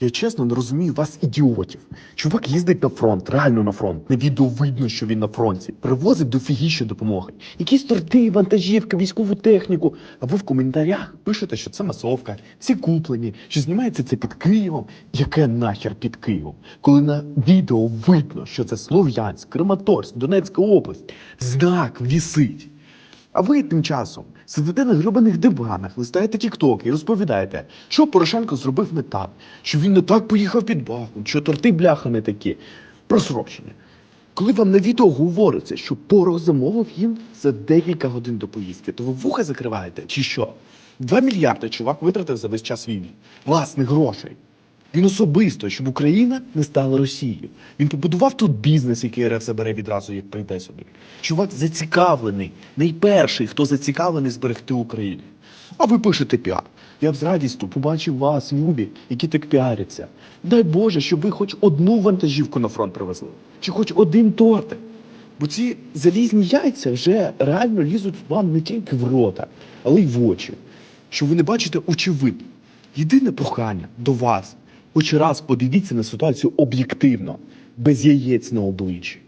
Я чесно не розумію вас, ідіотів. Чувак їздить на фронт, реально на фронт. На відео видно, що він на фронті. Привозить до дофігіще допомоги. Якісь торти, вантажівки, військову техніку. А ви в коментарях пишете, що це масовка, всі куплені, що знімається це під Києвом. Яке нахер під Києвом? Коли на відео видно, що це Слов'янськ, Краматорськ, Донецька область, знак вісить. А ви тим часом сидите на гребаних диванах, листаєте тіктоки і розповідаєте, що Порошенко зробив не так, що він не так поїхав під Бахмут, що торти бляха не такі. Просрочення. Коли вам на відео говориться, що порох замовив їм за декілька годин до поїздки, то ви вуха закриваєте чи що? Два мільярди чувак витратив за весь час війни. Власних грошей. Він особисто, щоб Україна не стала Росією. Він побудував тут бізнес, який РФ забере відразу, як прийде сюди. Чувак зацікавлений, найперший, хто зацікавлений зберегти Україну. А ви пишете піар. Я б з радістю побачив вас, Юбі, які так піаряться. Дай Боже, щоб ви хоч одну вантажівку на фронт привезли, чи хоч один тортик. Бо ці залізні яйця вже реально лізуть вам не тільки в рота, але й в очі. Що ви не бачите очевидно. Єдине прохання до вас. Хоч раз подивіться на ситуацію об'єктивно, без яєць на обличчі.